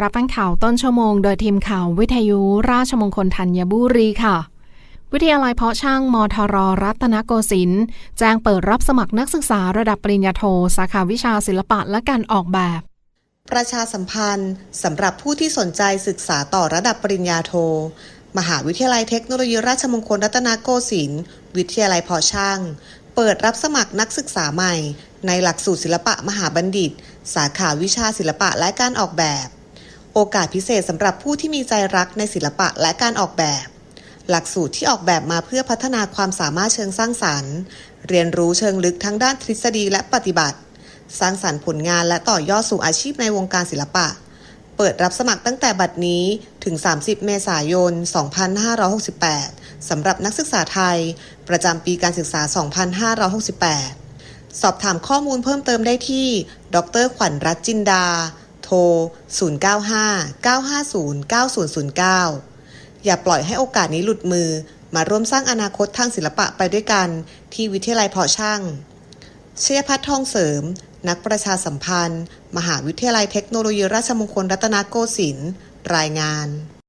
รับฟังข่าวต้นชั่วโมงโดยทีมข่าววิทยุราชมงคลธัญบุรีค่ะ วิทยาลัยเพาะช่างมทรรัตนโกสินทร์แจ้งเปิดรับสมัครนักศึกษาระดับปริญญาโท สาขาวิชาศิลปะและการออกแบบ ประชาสัมพันธ์สำหรับผู้ที่สนใจศึกษาต่อระดับปริญญาโท มหาวิทยาลัยเทคโนโลยีราชมงคลรัตนโกสินทร์วิทยาลัยเพาะช่าง เปิดรับสมัครนักศึกษาใหม่ ในหลักสูตรศิลปะมหาบัณฑิต สาขาวิชาศิลปะและการออกแบบ โอกาสพิเศษสำหรับผู้ที่มีใจรักในศิลปะและการออกแบบ หลักสูตรที่ออกแบบมาเพื่อพัฒนาความสามารถเชิงสร้างสรรค์ เรียนรู้เชิงลึกทั้งด้านทฤษฎีและปฏิบัติ สร้างสรรค์ผลงานและต่อยอดสู่อาชีพในวงการศิลปะ เปิดรับสมัครตั้งแต่บัดนี้ถึง 30 เมษายน 2568 สำหรับนักศึกษาไทย ประจำปีการศึกษา 2568 สอบถามข้อมูลเพิ่มเติมได้ที่ ดร ขวัญรัตนจินดา โทร 095-950-9009 อย่าปล่อยให้โอกาสนี้หลุดมือ มาร่วมสร้างอนาคตทางศิลปะไปด้วยกัน ที่วิทยาลัยเพาะช่างเชยพัฒน์ทองเสริม นักประชาสัมพันธ์ มหาวิทยาลัยเทคโนโลยีราชมงคลรัตนโกสินทร์รายงาน